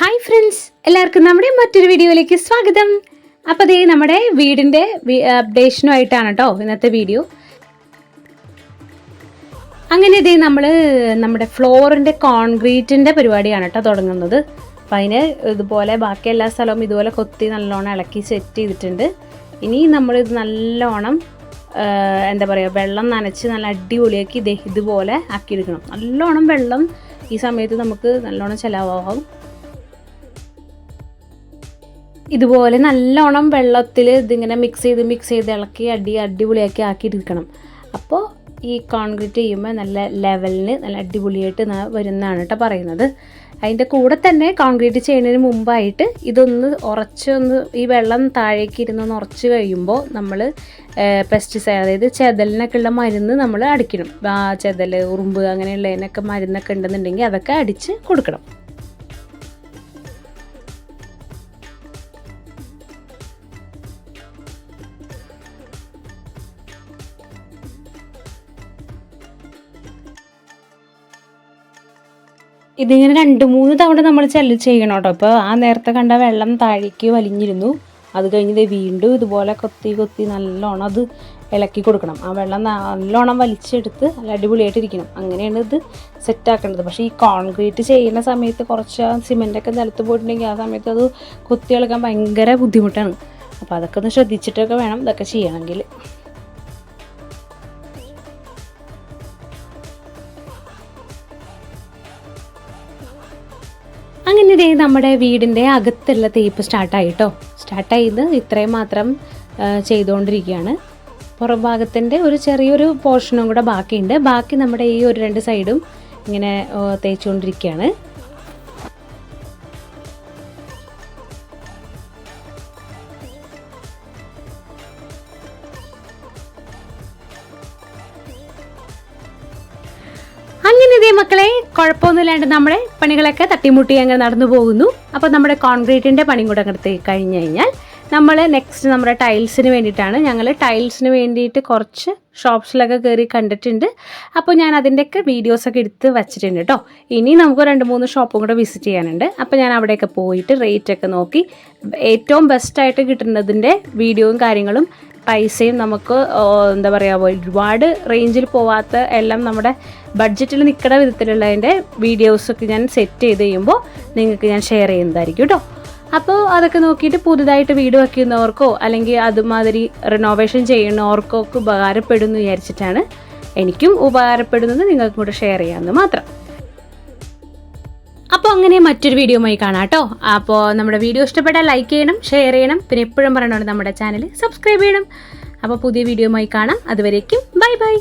Hi friends എല്ലാവർക്കും നമ്മുടെ മറ്റൊരു വീഡിയോയിലേക്ക് സ്വാഗതം. അപ്പോൾ ദേ നമ്മുടെ വീടിന്റെ അപ്ഡേഷനുമായിട്ടാണ് കേട്ടോ ഇന്നത്തെ വീഡിയോ അങ്ങനെ ഇതേ നമ്മൾ നമ്മുടെ ഫ്ലോറിന്റെ കോൺക്രീറ്റിന്റെ പരിപാടിയാണ് കേട്ടോ തുടങ്ങുന്നത്. അപ്പം അതിന് ഇതുപോലെ ബാക്കി എല്ലാ സ്ഥലവും ഇതുപോലെ കൊത്തി നല്ലോണം ഇളക്കി സെറ്റ് ചെയ്തിട്ടുണ്ട്. ഇനി നമ്മളിത് നല്ലോണം എന്താ പറയുക വെള്ളം നനച്ച് നല്ല അടിപൊളിയാക്കി ഇതേ ഇതുപോലെ ആക്കിയെടുക്കണം. നല്ലോണം വെള്ളം ഈ സമയത്ത് നമുക്ക് നല്ലോണം ചിലവാകും. ഇതുപോലെ നല്ലോണം വെള്ളത്തിൽ ഇതിങ്ങനെ മിക്സ് ചെയ്ത് മിക്സ് ചെയ്ത് ഇളക്കി അടി അടിപൊളിയാക്കി ആക്കിയിരിക്കണം അപ്പോൾ ഈ കോൺക്രീറ്റ് ചെയ്യുമ്പോൾ നല്ല ലെവലിന് നല്ല അടിപൊളിയായിട്ട് വരുന്നതാണ് കേട്ടോ പറയുന്നത്. അതിന്റെ കൂടെ തന്നെ കോൺക്രീറ്റ് ചെയ്യുന്നതിന് മുമ്പായിട്ട് ഇതൊന്ന് ഉറച്ചൊന്ന് ഈ വെള്ളം താഴേക്ക് ഇരുന്നൊന്ന് ഉറച്ച് കഴിയുമ്പോൾ നമ്മൾ പെസ്റ്റിസൈഡ് അതായത് ചെതലിനൊക്കെ ഉള്ള മരുന്ന് നമ്മൾ അടിക്കണം. ചെതൽ ഉറുമ്പ് അങ്ങനെയുള്ളതിനൊക്കെ മരുന്നൊക്കെ ഉണ്ടെന്നുണ്ടെങ്കിൽ അതൊക്കെ അടിച്ച് കൊടുക്കണം. ഇതിങ്ങനെ രണ്ട് മൂന്ന് തവണ നമ്മൾ ചെല്ലി ചെയ്യണം കേട്ടോ. അപ്പോൾ ആ നേരത്തെ കണ്ട വെള്ളം താഴേക്ക് വലിഞ്ഞിരുന്നു. അത് കഴിഞ്ഞ് വീണ്ടും ഇതുപോലെ കൊത്തി കൊത്തി നല്ലോണം അത് ഇളക്കി കൊടുക്കണം. ആ വെള്ളം നല്ലോണം വലിച്ചെടുത്ത് നല്ല അടിപൊളിയായിട്ടിരിക്കണം. അങ്ങനെയാണ് ഇത് സെറ്റാക്കേണ്ടത് പക്ഷേ ഈ കോൺക്രീറ്റ് ചെയ്യുന്ന സമയത്ത് കുറച്ച് സിമെന്റൊക്കെ നിലത്ത് പോയിട്ടുണ്ടെങ്കിൽ ആ സമയത്ത് അത് കൊത്തി ഇളക്കാൻ ഭയങ്കര ബുദ്ധിമുട്ടാണ്. അപ്പോൾ അതൊക്കെ ഒന്ന് ശ്രദ്ധിച്ചിട്ടൊക്കെ വേണം ഇതൊക്കെ ചെയ്യണമെങ്കിൽ ദേ നമ്മുടെ വീടിന്റെ അകത്തുള്ള തേപ്പ് സ്റ്റാർട്ടായിട്ടോ സ്റ്റാർട്ടായത് ഇത്രയും മാത്രം ചെയ്തുകൊണ്ടിരിക്കുകയാണ്. പുറം ഭാഗത്തിന്റെ ഒരു ചെറിയൊരു പോർഷനും കൂടെ ബാക്കിയുണ്ട്. ബാക്കി നമ്മുടെ ഈ ഒരു രണ്ട് സൈഡും ഇങ്ങനെ തേച്ചുകൊണ്ടിരിക്കുകയാണ്. അങ്ങനെ മക്കളെ കുഴപ്പമൊന്നുമില്ലാണ്ട് നമ്മുടെ പണികളൊക്കെ തട്ടിമുട്ടി അങ്ങനെ നടന്നു പോകുന്നു. അപ്പോൾ നമ്മുടെ കോൺക്രീറ്റിന്റെ പണി കൂടെ അങ്ങോട്ട് കഴിഞ്ഞ് കഴിഞ്ഞാൽ നമ്മൾ നെക്സ്റ്റ് നമ്മുടെ ടൈൽസിന് വേണ്ടിയിട്ടാണ് ഞങ്ങൾ ടൈൽസിന് വേണ്ടിയിട്ട് കുറച്ച് ഷോപ്സിലൊക്കെ കയറി കണ്ടിട്ടുണ്ട്. അപ്പോൾ ഞാൻ അതിന്റെയൊക്കെ വീഡിയോസൊക്കെ എടുത്ത് വച്ചിട്ടുണ്ട് കേട്ടോ ഇനി നമുക്ക് രണ്ട് മൂന്ന് ഷോപ്പും കൂടെ വിസിറ്റ് ചെയ്യാനുണ്ട്. അപ്പോൾ ഞാൻ അവിടെയൊക്കെ പോയിട്ട് റേറ്റൊക്കെ നോക്കി. ഏറ്റവും ബെസ്റ്റായിട്ട് കിട്ടുന്നതിന്റെ വീഡിയോയും കാര്യങ്ങളും പൈസയും നമുക്ക് എന്താ പറയുക ഒരുപാട് റേഞ്ചിൽ പോവാത്ത എല്ലാം നമ്മുടെ ബഡ്ജറ്റിൽ നിൽക്കുന്ന വിധത്തിലുള്ളതിന്റെ വീഡിയോസൊക്കെ ഞാൻ സെറ്റ് ചെയ്ത് കഴിയുമ്പോൾ നിങ്ങൾക്ക് ഞാൻ ഷെയർ ചെയ്യുന്നതായിരിക്കും കേട്ടോ അപ്പോൾ അതൊക്കെ നോക്കിയിട്ട് പുതുതായിട്ട് വീട് വയ്ക്കുന്നവർക്കോ അല്ലെങ്കിൽ അതുമാതിരി റിനോവേഷൻ ചെയ്യുന്നവർക്കോ ഒക്കെ ഉപകാരപ്പെടുമെന്ന് വിചാരിച്ചിട്ടാണ് എനിക്കും ഉപകാരപ്പെടുന്നത് നിങ്ങൾക്കും കൂടെ ഷെയർ ചെയ്യാമെന്ന് മാത്രം. അപ്പോൾ അങ്ങനെ മറ്റൊരു വീഡിയോയുമായി കാണാം കേട്ടോ. അപ്പോൾ നമ്മുടെ വീഡിയോ ഇഷ്ടപ്പെട്ടാൽ ലൈക്ക് ചെയ്യണം ഷെയർ ചെയ്യണം. പിന്നെ എപ്പോഴും പറയണോണ്ട് നമ്മുടെ ചാനൽ സബ്സ്ക്രൈബ് ചെയ്യണം. അപ്പോൾ പുതിയ വീഡിയോയുമായി കാണാം. അതുവരേക്കും ബൈ ബൈ